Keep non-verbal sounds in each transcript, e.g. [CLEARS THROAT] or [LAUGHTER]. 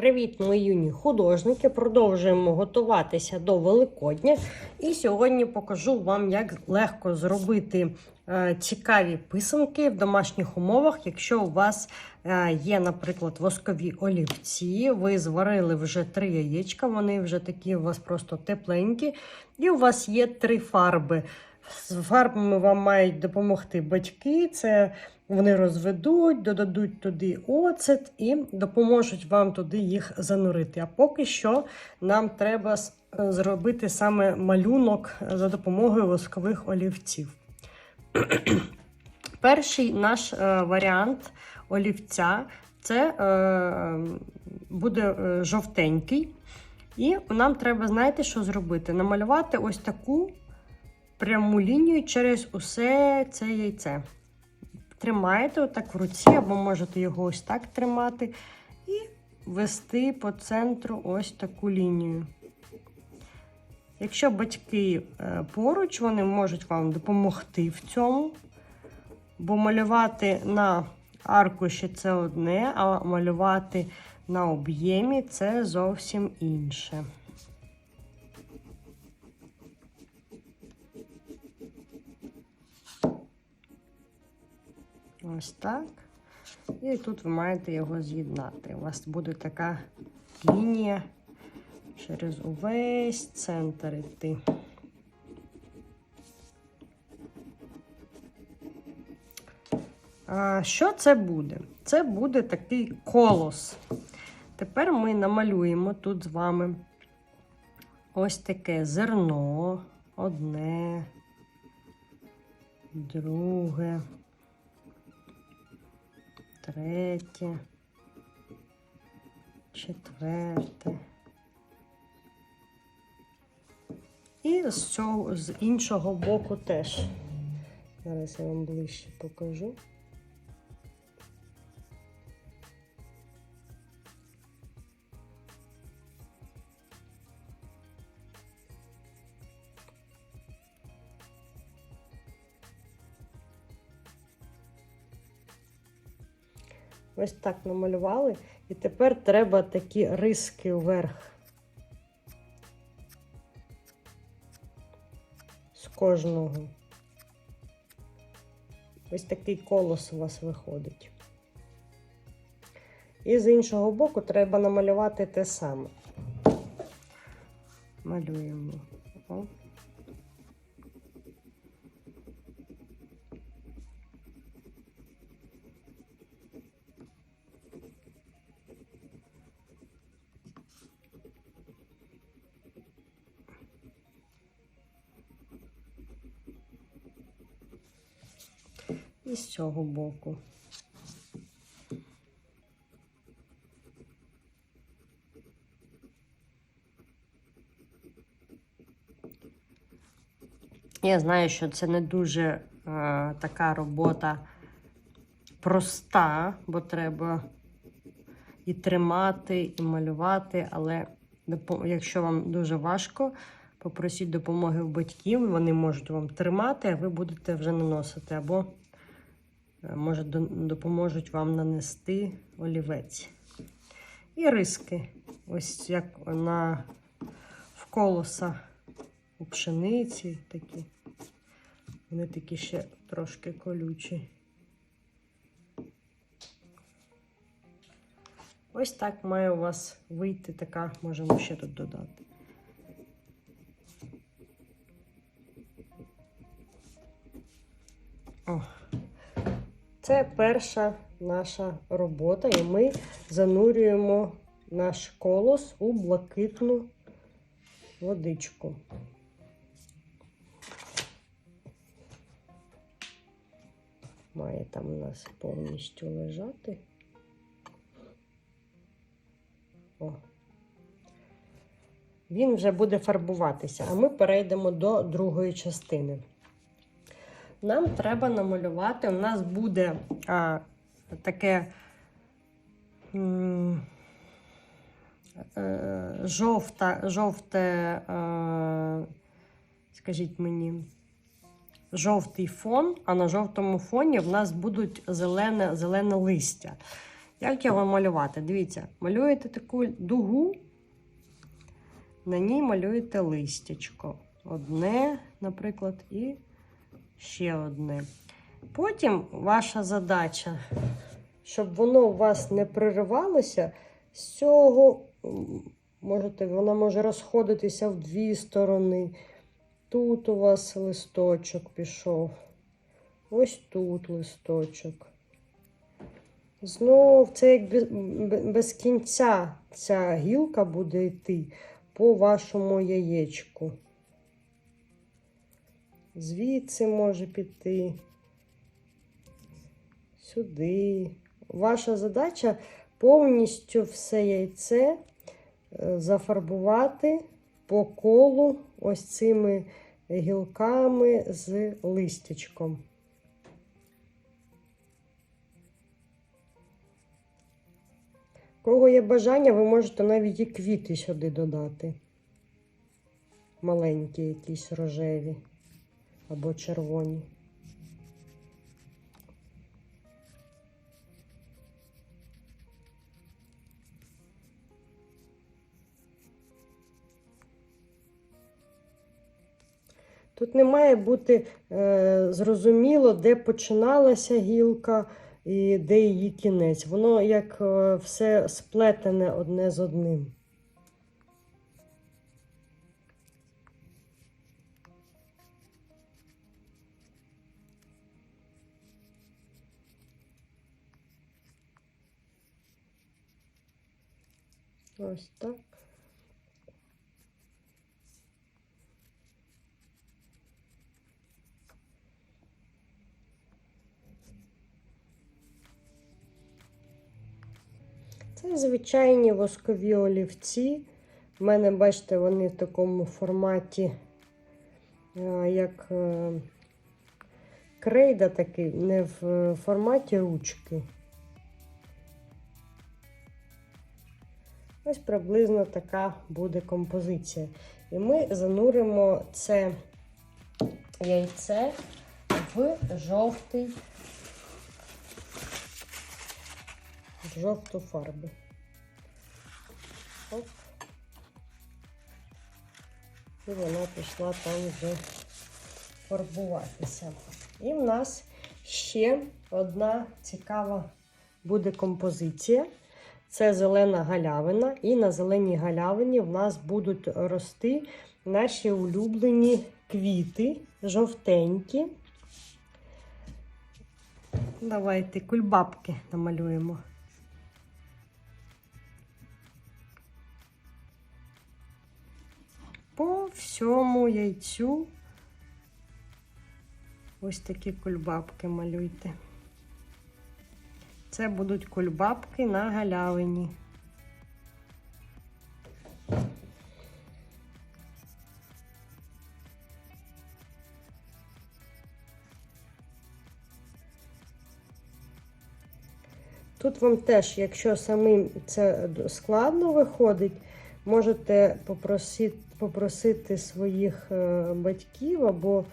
Привіт, мої юні художники! Продовжуємо готуватися до Великодня. І сьогодні покажу вам, як легко зробити е, цікаві писанки в домашніх умовах. Якщо у вас е, є, наприклад, воскові олівці, ви зварили вже три яєчка, вони вже такі у вас просто тепленькі, і у вас є три фарби. З фарбами вам мають допомогти батьки. Це вони розведуть, додадуть туди оцет і допоможуть вам туди їх занурити. А поки що нам треба е, зробити саме малюнок за допомогою воскових олівців. [CLEARS THROAT] Перший наш е, варіант олівця це е, буде е, жовтенький. І нам треба, знаєте, що зробити? Намалювати ось таку пряму лінію через усе це яйце. Тримаєте отак в руці, або можете його ось так тримати, і вести по центру ось таку лінію. Якщо батьки е, поруч, вони можуть вам допомогти в цьому, бо малювати на аркуші це одне, а малювати на об'ємі це зовсім інше. Ось так. І тут ви маєте його з'єднати. У вас буде така лінія через увесь центр йти. А, Що це буде? Це буде такий колос. Тепер ми намалюємо тут з вами ось таке зерно, одне, друге третє, четверте. І з цього з іншого боку теж. Зараз я вам ближче покажу. Ось так намалювали. І тепер треба такі риски вверх. З кожного. Ось такий колос у вас виходить. І з іншого боку треба намалювати те саме. Малюємо. Цього боку. Я знаю, що це не дуже е, така робота проста, бо треба і тримати, і малювати, але якщо вам дуже важко, попросіть допомоги у батьків, вони можуть вам тримати, а ви будете вже наносити, або може допоможуть вам нанести олівець. І риски, ось як на в колоса у пшениці такі. Вони такі ще трошки колючі. Ось так має у вас вийти така, можемо ще тут додати. О. Це перша наша робота, і ми занурюємо наш колос у блакитну водичку. Має там у нас повністю лежати. О. Він вже буде фарбуватися, а ми перейдемо до другої частини. Нам треба намалювати, у нас буде а, таке е, жовта, жовте, е, скажіть мені, жовтий фон, а на жовтому фоні в нас будуть зелене, зелене листя. Як його малювати? Дивіться, малюєте таку дугу, на ній малюєте листячко. Одне, наприклад, і ще одне. Потім ваша задача, щоб воно у вас не приривалося, з цього можете, воно може розходитися в дві сторони. Тут у вас листочок пішов. Ось тут листочок. Знов це як без, без кінця ця гілка буде йти по вашому яєчку. Звідси може піти. Сюди. Ваша задача повністю все яйце е, зафарбувати по колу ось цими гілками з листячком. Кого є бажання, ви можете навіть і квіти сюди додати. Маленькі якісь рожеві або червоні. Тут не має бути е, зрозуміло, де починалася гілка і де її кінець. Воно як е, все сплетене одне з одним. Ось так. Це звичайні воскові олівці. У мене, бачите, вони в такому форматі, е, як е, крейда такий, не в форматі ручки. Ось приблизно така буде композиція. І ми зануримо це яйце в жовтий в жовту фарбу. Оп. І вона пішла там вже фарбуватися. І в нас ще одна цікава буде композиція. Це зелена галявина, і на зеленій галявині в нас будуть рости наші улюблені квіти, жовтенькі. Давайте кульбабки намалюємо. По всьому яйцю ось такі кульбабки малюйте. Це будуть кульбабки на галявині. Тут вам теж, якщо самим це складно виходить, можете попросити, попросити своїх е, батьків або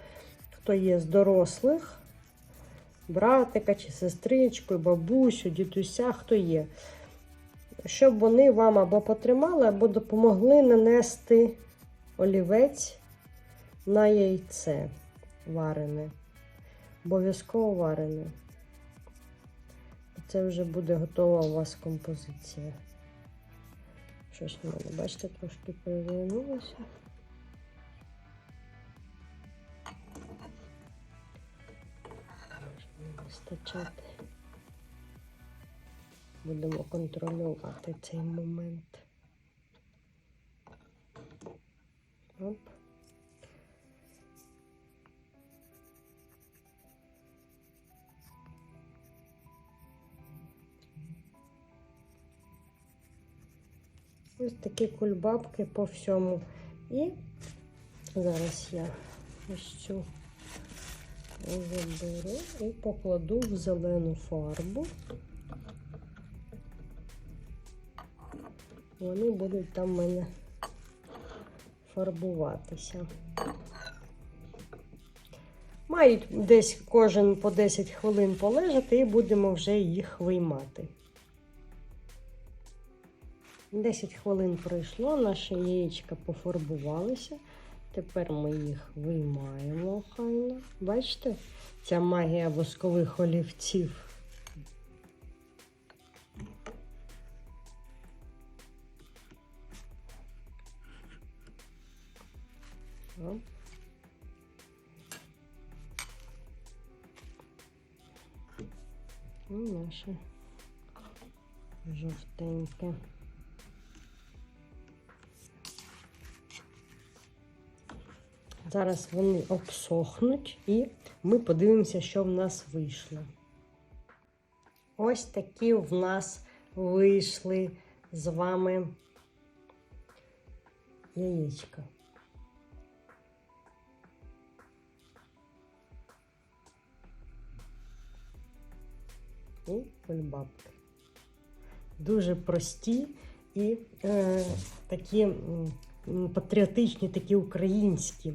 хто є з дорослих, братика чи сестричку, бабусю, дідуся, хто є, щоб вони вам або потримали, або допомогли нанести олівець на яйце варене. Обов'язково варене. Це вже буде готова у вас композиція. Щось в мене, бачите, трошки перевернулося. Можна вистачати. Будемо контролювати цей момент. Оп. Ось такі кульбабки по всьому. І зараз я ось цю заберу і покладу в зелену фарбу. Вони будуть там в мене фарбуватися. Мають десь кожен по 10 хвилин полежати і будемо вже їх виймати. 10 хвилин пройшло, наші яєчка пофарбувалися. Тепер ми їх виймаємо охайно. Бачите, ця магія воскових олівців. Оп. І наше жовтеньке. Зараз вони обсохнуть і ми подивимося, що в нас вийшло. Ось такі в нас вийшли з вами яєчка. І кульбабки. Дуже прості і е, такі патріотичні, такі українські.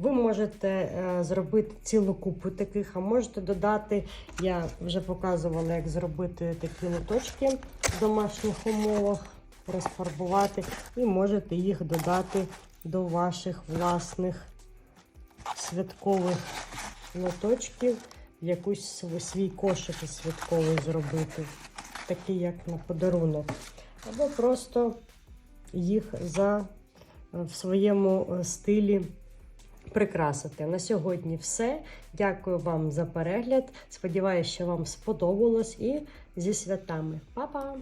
Ви можете е, зробити цілу купу таких, а можете додати, я вже показувала, як зробити такі лоточки в домашніх умовах, розфарбувати, і можете їх додати до ваших власних святкових лоточків, якусь свій кошик святковий зробити, такий як на подарунок. Або просто їх за, е, в своєму е, стилі прикрасити. На сьогодні все. Дякую вам за перегляд. Сподіваюся, що вам сподобалось і зі святами. Па-па!